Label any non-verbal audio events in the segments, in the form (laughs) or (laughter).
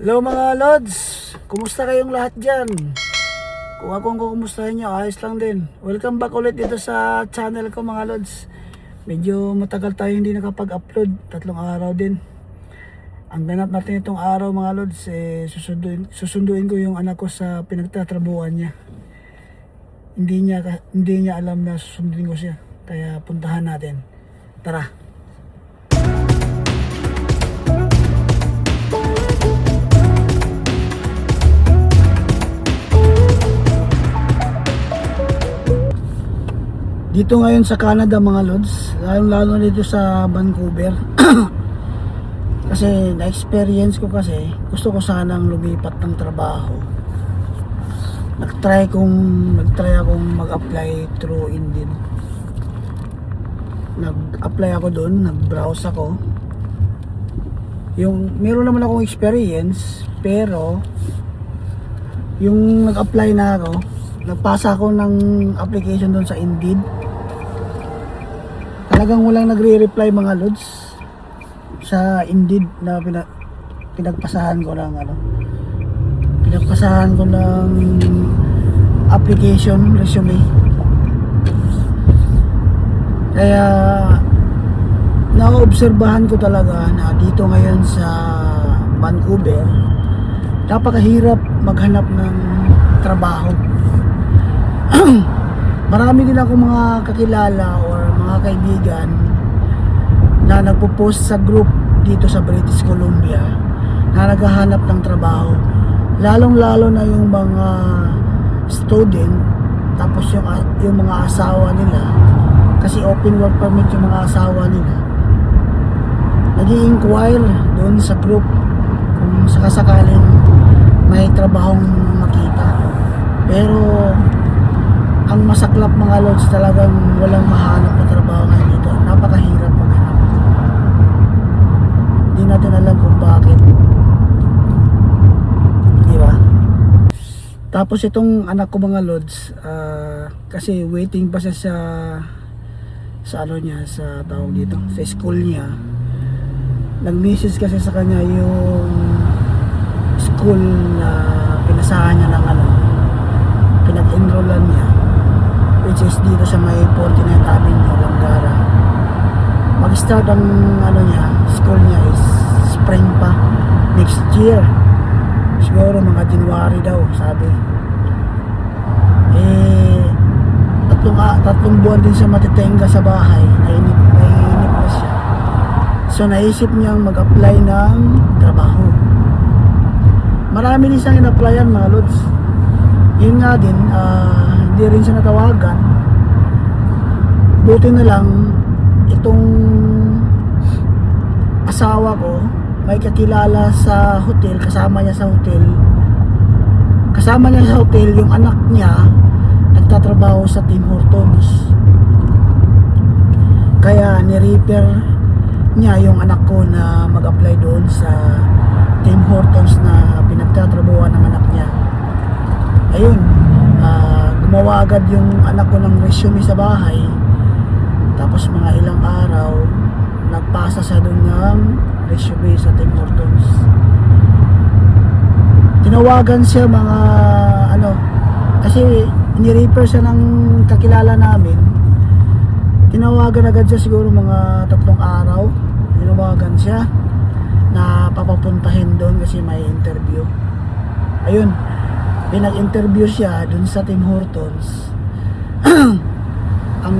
Hello mga Lods! Kumusta kayong lahat dyan? Kung akong kukumustahin nyo, ayos lang din. Welcome back ulit dito sa channel ko mga Lods. Medyo matagal tayo hindi nakapag-upload. Tatlong araw din. Ang ganap natin itong araw mga Lods, eh, susunduin, susunduin ko yung anak ko sa pinagtatrabuhan niya. Hindi niya, hindi niya alam na susunduin ko siya. Kaya puntahan natin. Tara! Dito ngayon sa Canada mga lods, lalo lalo dito sa Vancouver. (clears throat) kasi na-experience ko kasi, gusto ko sanang lumipat ng trabaho. Nag-try kong nag-try akong mag-apply through Indeed. Nag-apply ako doon, nag-browse ako. Yung meron naman akong experience, pero yung nag-apply na ako, nagpasa ako ng application doon sa Indeed. Talagang walang nagre-reply mga lods sa Indeed na pina, pinagpasahan ko ng ano. Pinagpasahan ko ng application resume. Kaya naobserbahan ko talaga na dito ngayon sa Vancouver napakahirap maghanap ng trabaho. (clears throat) Marami din ako mga kakilala or mga kaibigan na nagpo-post sa group dito sa British Columbia na naghahanap ng trabaho. Lalong-lalo na yung mga student tapos yung yung mga asawa nila kasi open work permit yung mga asawa nila nag-i-inquire doon sa group kung sakasakaling may trabahong makita. Pero ang masaklap mga lods talagang walang mahanap na trabaho ngayon dito. Napakahirap maghanap. Hindi natin alam kung bakit. Di ba? Tapos itong anak ko mga lods, ah, kasi waiting pa siya sa sa ano niya, sa tawag dito, sa school niya nag-message kasi sa kanya yung school na pinasahan niya ng ano pinag-enrollan niya is dito sa may 49 Avenue Langara mag-start ang ano niya school niya is spring pa next year siguro mga January daw sabi eh tatlong, tatlong buwan din siya matitenga sa bahay nainip, nainip na siya So naisip niyang mag-apply ng trabaho. Marami din siyang in-applyan mga lods. Yun nga din, ah, hindi rin siya natawagan. Buti na lang, itong asawa ko, may kakilala sa hotel, kasama niya sa hotel. Kasama niya sa hotel, yung anak niya, nagtatrabaho sa Tim Hortons. Kaya ni-repair niya yung anak ko na mag-apply doon sa Tim Hortons na pinagtatrabuhan ng anak niya. Ayun, ah, gumawa agad yung anak ko ng resume sa bahay. Tapos mga ilang araw, nagpasa siya doon ng resume sa Tim Hortons. Tinawagan siya mga ano, kasi ni-refer siya ng kakilala namin. Tinawagan agad siya siguro mga tatlong araw. Tinawagan siya na papapuntahin doon kasi may interview. Ayun pinag-interview siya doon sa Tim Hortons (clears throat) ang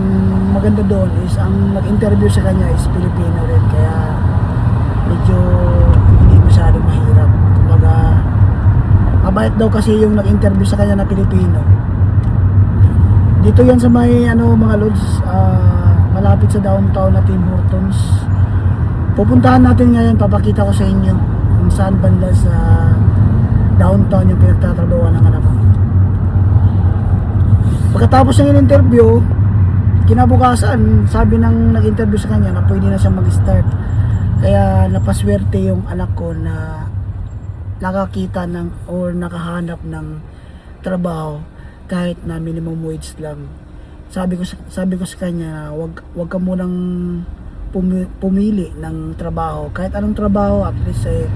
maganda doon is ang nag-interview sa kanya is Filipino rin kaya medyo hindi masyadong mahirap. Kumbaga mabait daw kasi yung nag-interview sa kanya na Pilipino. Dito yan sa may ano mga lods ah, malapit sa downtown na Tim Hortons. Pupuntahan natin ngayon papakita ko sa inyo kung saan banda sa downtown yung pinagtatrabawan ng anak ko. Pagkatapos ng interview kinabukasan sabi ng nag-interview sa kanya na pwede na siya mag-start kaya napaswerte yung anak ko na nakakita ng or nakahanap ng trabaho kahit na minimum wage lang. Sabi ko sa- sabi ko sa kanya na wag wag ka munang pumi- pumili ng trabaho. Kahit anong trabaho at least eh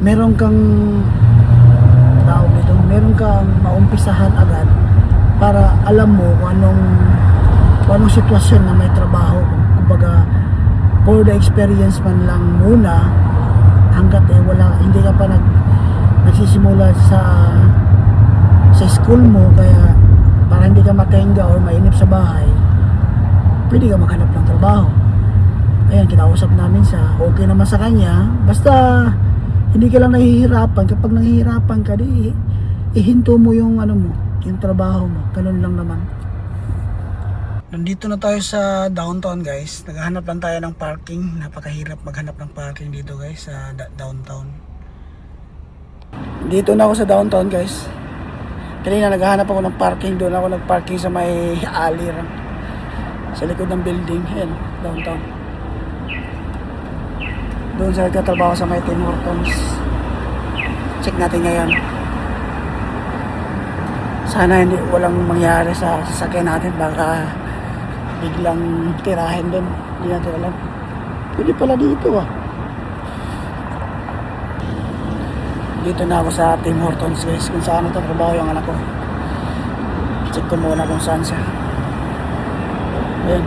meron kang tawag nito, meron kang maumpisahan agad para alam mo kung anong kung anong sitwasyon na may trabaho? Kumbaga for the experience man lang muna hanggat eh wala hindi ka pa nag nagsisimula sa sa school mo kaya para hindi ka matenga or mainip sa bahay pwede ka maghanap ng trabaho. Ayan kinausap namin siya. Okay naman sa kanya. Basta hindi ka lang nahihirapan. Kapag nahihirapan ka di ihinto mo yung ano mo yung trabaho mo. Ganun lang naman Nandito na tayo sa downtown guys. Naghahanap lang tayo ng parking. Napakahirap maghanap ng parking dito guys sa downtown. Dito na ako sa downtown guys. Kanina naghahanap ako ng parking. Doon ako nagparking sa may (laughs) alley ram. Sa likod ng building. Ayan, downtown. Doon sa nagtatrabaho sa may Tim Hortons. Check natin ngayon. Sana hindi walang mangyari sa sasakyan natin. Baka biglang tirahin doon. Hindi natin alam. Pwede pala dito ah. Dito na ako sa Tim Hortons guys. Kung saan nagtatrabaho yung anak ko. Check ko muna kung saan siya. Ayan.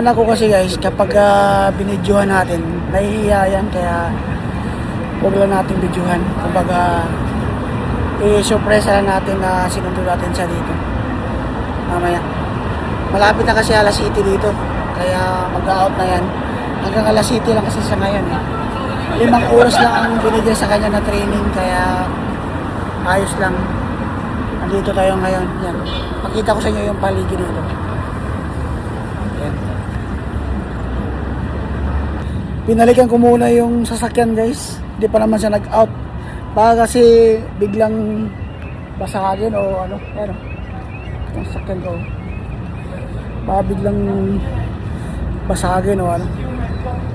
Anak ko kasi guys, kapag uh, binidyohan natin, nahihiya yan kaya huwag lang natin videohan. Kumbaga, i-surpresa lang natin na sinundo natin siya dito. Mamaya. Malapit na kasi alas city dito. Kaya mag-out na yan. Hanggang alas city lang kasi siya ngayon. Eh. Limang oras lang ang binigay sa kanya na training. Kaya ayos lang. Nandito tayo ngayon. Yan. Pakita ko sa inyo yung paligid dito. Yan. Pinalikan ko muna yung sasakyan guys. Hindi pa naman siya nag-out. Baka kasi biglang basagin o ano. Ano. Yung sasakyan ko. Baka biglang basagin o ano.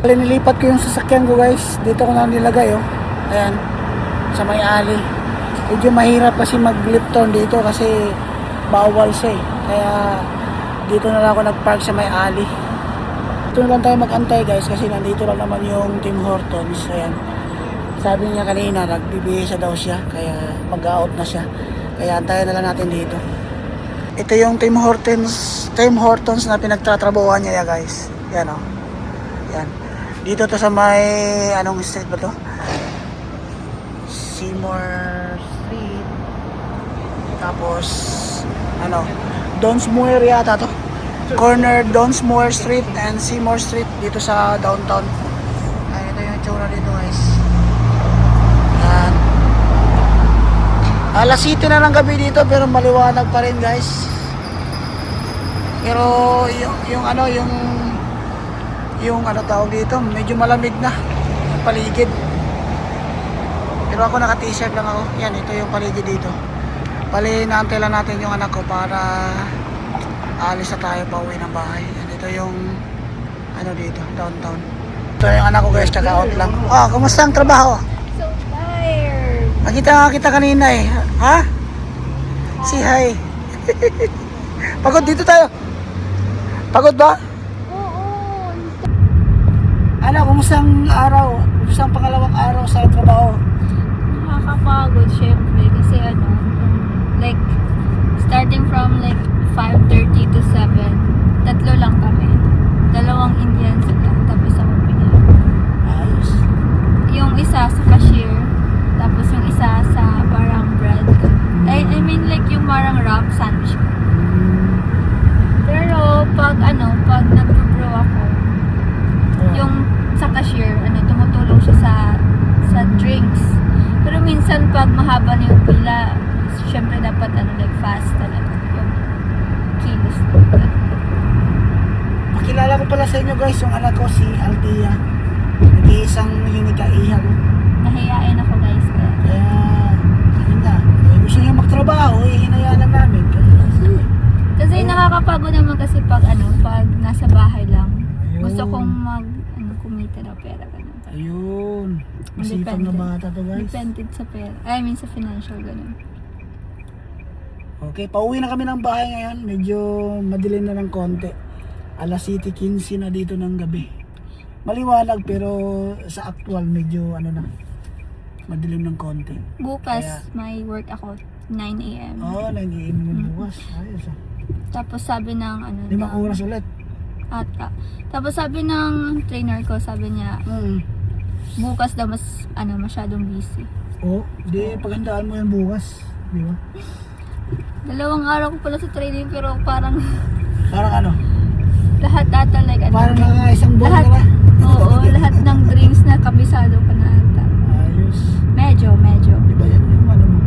Nilipat ko yung sasakyan ko guys. Dito ko na nilagay oh. Ayan. Sa may alley. Medyo mahirap kasi mag-lip turn dito kasi bawal siya eh. Kaya dito na lang ako nag-park sa may alley. Dito na lang tayo mag-antay guys kasi nandito lang naman yung Tim Hortons. Ayan. Sabi niya kanina, nagbibihisa daw siya. Kaya mag-out na siya. Kaya antayin na lang natin dito. Ito yung Tim Hortons, Tim Hortons na pinagtatrabuhan niya guys. Yan oh. Yan. Dito to sa may, anong street ba to? Seymour Street. Tapos, ano, Donsmoor yata to. Corner Donsmoor Street and Seymour Street dito sa downtown. Ay, ito yung tsura dito guys. Yan. Alas city na ng gabi dito pero maliwanag pa rin guys. Pero yung, yung ano, yung yung ano tawag dito, medyo malamig na yung paligid. Pero ako naka t-shirt lang ako. Yan, ito yung paligid dito. Pali, naantay lang natin yung anak ko para alis na tayo pa uwi ng bahay. Yan, ito yung ano dito, downtown. Ito yung anak ko guys, tsaka out lang. Oh, kumusta ang trabaho? Nakita nga kita kanina eh. Ha? Si hi. (laughs) Pagod dito tayo. Pagod ba? Oo. Ano, kumusta ang araw? Kumusta ang pangalawang araw sa trabaho? Nakakapagod syempre kasi ano, like starting from like 5.30 to 7, tatlo lang kami. Dalawang Indians lang, tapos ako Pinoy. Ayos. Yung isa sa cashier, tapos yung isa sa parang bread. I, I mean like yung parang wrap sandwich. Pero pag ano, pag nag-brew ako, yung sa cashier, ano, tumutulong siya sa sa drinks. Pero minsan pag mahaba na yung pila, syempre dapat ano, like fast talaga. Yung kilos. Pakilala ko pala sa inyo guys, yung anak ko si Althea. Nag-iisang hinikaihan. Nahiyain ako guys. Kaya, Kaya, yun na. Eh, gusto niya magtrabaho, eh, hinayaan lang namin. Kasi, kasi nakakapagod naman kasi pag ano, pag nasa bahay lang. Gusto Ayun. kong mag, ano, kumita ng pera. Ganun. ayun. Masipag na bata to guys. Dependent sa pera. I mean sa financial ganun. Okay, pauwi na kami ng bahay ngayon. Medyo madilim na ng konti. Alas City 15 na dito ng gabi. Maliwanag pero sa actual medyo ano na. Madilim ng konti. Bukas, Kaya- may work ako 9 a.m. Oo, oh, nagiinom ng bukas. Ayos ah. Tapos sabi ng ano, Limang ng- oras ulit. At, ah, tapos sabi ng trainer ko, sabi niya, Mm. bukas daw mas, ano, masyadong busy. Oo, di paghandaan mo yan bukas. Di ba? Dalawang araw ko pala sa training, pero parang (laughs) Parang ano? lahat ata like, ano, Parang mga isang buwan lahat, na. oo, lahat ng drinks na kabisado ka na ata. Ayos. Medyo, medyo. Di ba yan yung ano mo?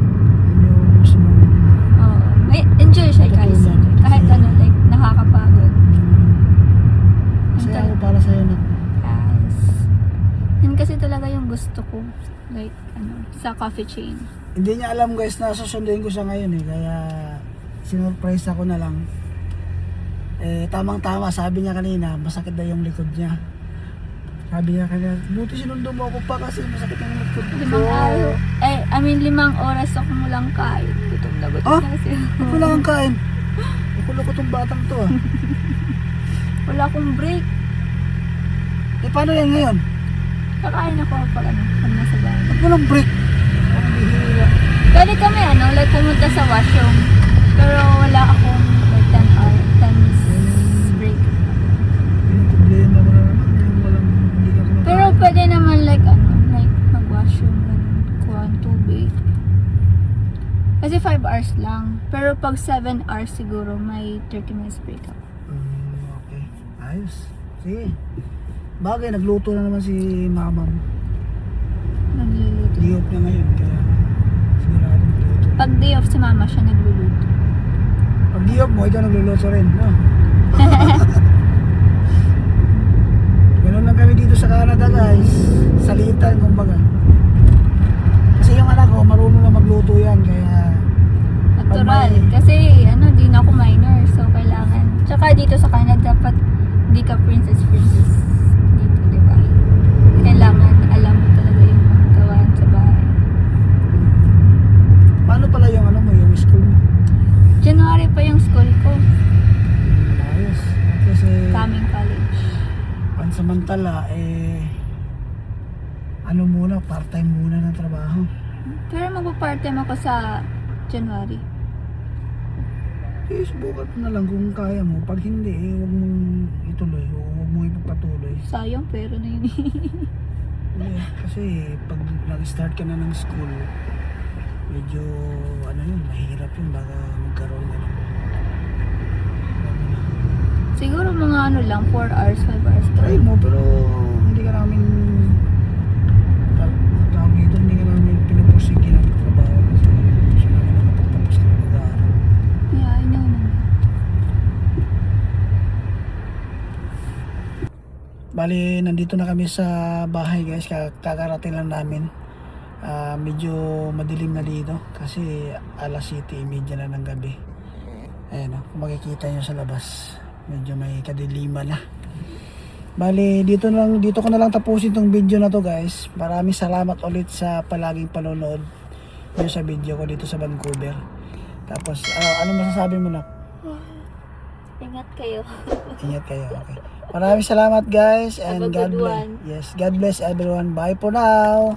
Yung gusto mo. Oo. May enjoy siya guys. Kahit ano, like, nakakapagod. Para sa'yo na. Yes. Yan kasi talaga yung gusto ko. Like, ano, sa coffee chain. Hindi niya alam guys na susunduin ko siya ngayon eh. Kaya sinurprise ako na lang. Eh, tamang tama, sabi niya kanina, masakit daw yung likod niya. Sabi niya kanina, buti sinundo mo ako pa kasi masakit yung likod ko. Limang araw. Eh, I mean, limang oras ako lang kain. Gutom na gutom Ah? na kasi. Ako lang ang kain. Nakulo ko tong batang to ah. (laughs) Wala akong break. Eh, paano yan ngayon? Kakain ako pag ano, pag nasa bahay. Ba't walang break? Parang bihira. Pwede kami ano, like pumunta sa washroom. Pero wala akong like 10 hour, 10 minutes break. Yung problema ko na naman, yung walang, hindi ka kumakain. Pero pwede naman like ano, like mag-washroom, ganun, kuha ng tubig. Kasi 5 hours lang. Pero pag 7 hours siguro, may 30 minutes break ako. Mm, okay. Ayos. Sige. Bagay, nagluto na naman si mama mo. Nagluluto. Di off niya ngayon, kaya sigurado magluto. Pag day off si mama, siya nagluluto. Pag di off mo, ikaw nagluluto rin, no? (laughs) Ganun lang kami dito sa Canada, guys. Salitan, kumbaga. Kasi yung anak ko, marunong na magluto yan, kaya... Natural. may- Kasi ano, di na ako minor. So, kailangan. Tsaka dito sa Canada, dapat di ka princess princess dito, di ba? Kailangan alam mo talaga yung mga gawaan sa bahay. Paano pala yung ano mo, yung school mo? January pa yung school ko. Ayos. Kasi Coming college. Pansamantala, eh... Ano muna, part-time muna ng trabaho. Pero magpa-part-time ako sa January. Eh, subukan mo na lang kung kaya mo. Pag hindi, eh, huwag mong ituloy o huwag mong ipagpatuloy. Sayang, pero na yun. (laughs) Hindi, kasi pag nag-start ka na ng school, medyo, ano yun, mahirap yun. Baka magkaroon ka ng... Siguro mga ano lang, 4 hours, 5 hours. Try mo, pero hindi ka namin... ta- Tawag dito, hindi ka namin ng trabaho kasi gusto namin nakapagtapos ka ng mag-aaral. Yeah, I know naman. Bali, nandito na kami sa bahay guys. Ka- Kakarating lang namin. Ah, medyo madilim na dito kasi alas 7.30 na ng gabi. Ayan o, kung makikita nyo sa labas. Medyo may kadiliman na. Bali, dito na lang dito ko na lang tapusin tong video na to guys. Maraming salamat ulit sa palaging panonood nyo sa video ko dito sa Vancouver. Tapos, ah, ano masasabi mo na? Ingat kayo. (laughs) Ingat kayo. Okay. Maraming salamat guys and God bless. one. Yes, God bless everyone. Bye for now.